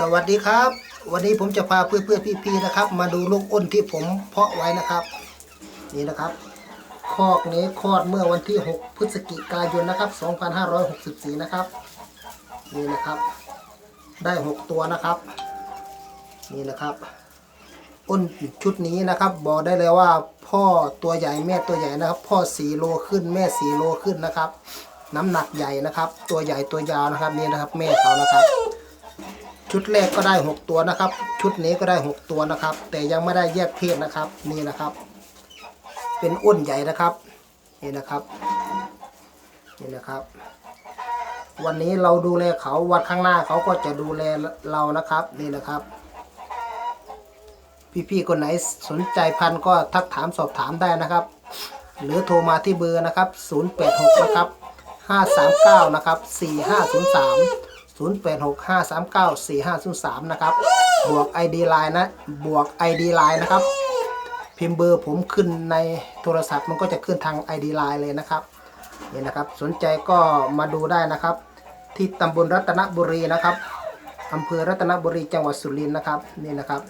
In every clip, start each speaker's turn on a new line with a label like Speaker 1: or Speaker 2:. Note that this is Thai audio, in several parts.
Speaker 1: สวัสดีครับ วันนี้ผมจะพาเพื่อนๆพี่ๆนะครับ มาดูลูกอ้นที่ผมเพาะไว้นะครับ นี่นะครับ คอกนี้คลอดเมื่อวันที่ 6 พฤศจิกายนนะครับ 2564 นะครับ นี่นะครับ ได้ 6 ตัวนะครับ นี่นะครับ อ้นชุดนี้นะครับ บอกได้เลยว่าพ่อตัวใหญ่แม่ตัวใหญ่นะครับ พ่อสีโลขึ้นแม่สีโลขึ้นนะครับ น้ำหนักใหญ่นะครับ ตัวใหญ่ตัวยาวนะครับนี่นะครับ แม่เขานะครับ ชุดแรกก็ได้ 6 ตัวนะครับ ชุดนี้ก็ได้ 6 ตัวนะครับ แต่ยังไม่ได้แยกเพศนะครับ นี่นะครับ เป็นอ้นใหญ่นะครับ นี่นะครับ นี่นะครับ วันนี้เราดูแลเขาวันข้างหน้าเขาก็จะดูแลเรานะครับ นี่นะครับ พี่ๆคนไหนสนใจพันก็ทักถามสอบถามได้นะครับ หรือโทรมาที่เบอร์นะครับ 086 นะครับ 539 นะครับ 4503 0865394503 นะครับ บวก ID Line นะ บวก ID Line นะครับ พิมพ์เบอร์ผมขึ้นในโทรศัพท์มันก็จะขึ้นทาง ID Line เลยนะครับ นี่นะครับ สนใจก็มาดูได้นะครับ ที่ตำบลรัตนบุรีนะครับอำเภอรัตนบุรีจังหวัดสุรินทร์นะครับ นี่นะครับ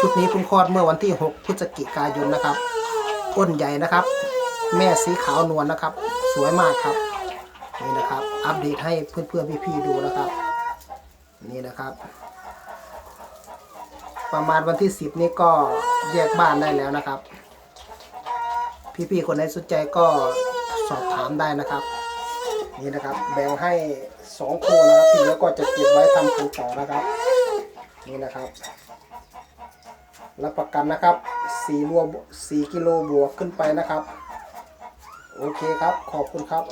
Speaker 1: ชุดนี้เพิ่งคลอดเมื่อวันที่ 6 พฤศจิกายนนะครับ อ้นใหญ่นะครับ แม่สีขาวนวลนะครับ สวยมากครับ นี่นะครับ อัปเดตให้เพื่อนๆพี่ๆดูนะครับ นี่นะครับ ประมาณวันที่ 10 นี้ก็แยกบ้านได้แล้วนะครับ พี่ๆคนไหนสนใจก็สอบถามได้นะครับ นี่นะครับแบ่งให้สองโคนะครับที่เหลือก็จะเก็บไว้ทำพันธุ์ต่อนะครับ นี่นะครับรับประกันนะครับ4รัว4กิโลบวกขึ้นไปนะครับ โอเคครับ ขอบคุณครับ